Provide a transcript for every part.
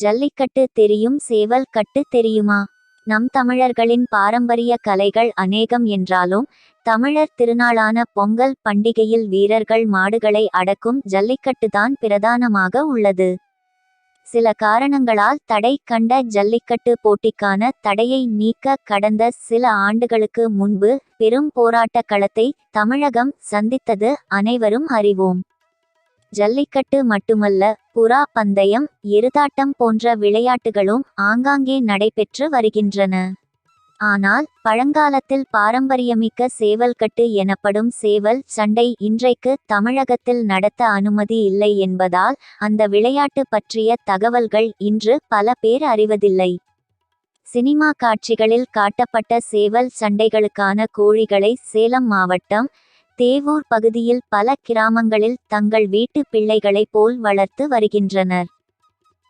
ஜல்லிக்கட்டு தெரியும் சேவல் கட்டு தெரியுமா? நம் தமிழர்களின் பாரம்பரிய கலைகள் அநேகம் என்றாலும் தமிழர் திருநாளான பொங்கல் பண்டிகையில் வீரர்கள் மாடுகளை அடக்கும் ஜல்லிக்கட்டுதான் பிரதானமாக உள்ளது. சில காரணங்களால் தடை கண்ட ஜல்லிக்கட்டு போட்டிக்கான தடையை நீக்க கடந்த சில ஆண்டுகளுக்கு முன்பு பெரும் போராட்ட களத்தை தமிழகம் சந்தித்தது அனைவரும் அறிவோம். ஜல்லிக்கட்டு மட்டுமல்ல புறா பந்தயம் எருதாட்டம் போன்ற விளையாட்டுகளும் ஆங்காங்கே நடைபெற்று வருகின்றன. ஆனால் பழங்காலத்தில் பாரம்பரியமிக்க சேவல்கட்டு எனப்படும் சேவல் சண்டை இன்றைக்கு தமிழகத்தில் நடத்த அனுமதி இல்லை என்பதால் அந்த விளையாட்டு பற்றிய தகவல்கள் இன்று பல பேர் அறிவதில்லை. சினிமா காட்சிகளில் காட்டப்பட்ட சேவல் சண்டைகளுக்கான கோழிகளை சேலம் மாவட்டம் தேவூர் பகுதியில் பல கிராமங்களில் தங்கள் வீட்டு பிள்ளைகளைப் போல் வளர்த்து வருகின்றனர்.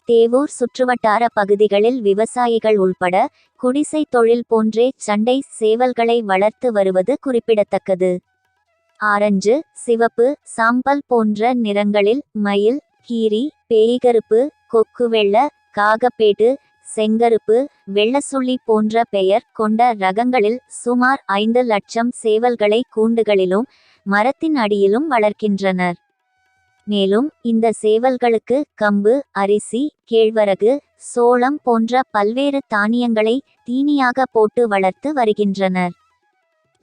தேவூர் சுற்றுவட்டார பகுதிகளில் விவசாயிகள் உள்பட குடிசை தொழில் போன்றே சண்டை சேவல்களை வளர்த்து வருவது குறிப்பிடத்தக்கது. ஆரஞ்சு சிவப்பு சாம்பல் போன்ற நிறங்களில் மயில் கீரி பேய்கருப்பு கொக்குவெள்ள காகப்பேட்டு காகப்பேடு செங்கருப்பு வெள்ளசுள்ளி போன்ற பெயர் கொண்ட ரகங்களில் சுமார் ஐந்து லட்சம் சேவல்களை கூண்டுகளிலும் மரத்தின் அடியிலும் வளர்க்கின்றனர். மேலும் இந்த சேவல்களுக்கு கம்பு அரிசி கேழ்வரகு சோளம் போன்ற பல்வேறு தானியங்களை தீனியாக போட்டு வளர்த்து வருகின்றனர்.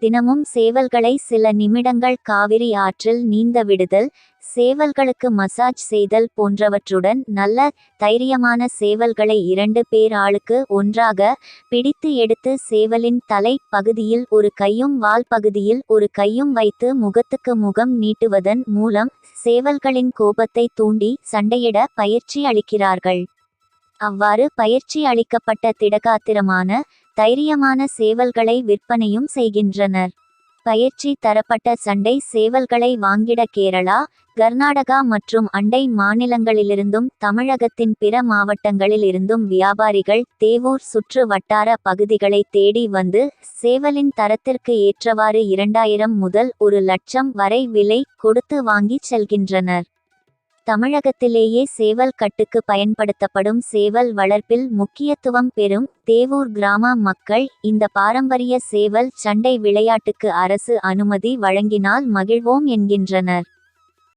தினமும் சேவல்களை சில நிமிடங்கள் காவிரி ஆற்றில் நீந்த விடுதல் சேவல்களுக்கு மசாஜ் செய்தல் போன்றவற்றுடன் நல்ல தைரியமான சேவல்களை இரண்டு பேர் ஆளுக்கு ஒன்றாக பிடித்து எடுத்து சேவலின் தலை பகுதியில் ஒரு கையும் வால் பகுதியில் ஒரு கையும் வைத்து முகத்துக்கு முகம் நீட்டுவதன் மூலம் சேவல்களின் கோபத்தை தூண்டி சண்டையிட பயிற்சி அளிக்கிறார்கள். அவ்வாறு பயிற்சி அளிக்கப்பட்ட திடகாத்திரமான தைரியமான சேவல்களை விற்பனையும் செய்கின்றனர். பயிற்சி தரப்பட்ட சண்டை சேவல்களை வாங்கிட கேரளா கர்நாடகா மற்றும் அண்டை மாநிலங்களிலிருந்தும் தமிழகத்தின் பிற மாவட்டங்களில் இருந்தும் வியாபாரிகள் தேவூர் சுற்று வட்டார பகுதிகளை தேடி வந்து சேவலின் தரத்திற்கு ஏற்றவாறு இரண்டாயிரம் முதல் ஒரு லட்சம் வரை விலை கொடுத்து வாங்கிச் செல்கின்றனர். தமிழகத்திலேயே சேவல் கட்டுக்கு பயன்படுத்தப்படும் சேவல் வளர்ப்பில் முக்கியத்துவம் பெறும் தேவூர் கிராம மக்கள் இந்த பாரம்பரிய சேவல் சண்டை விளையாட்டுக்கு அரசு அனுமதி வழங்கினால் மகிழ்வோம் என்கின்றனர்.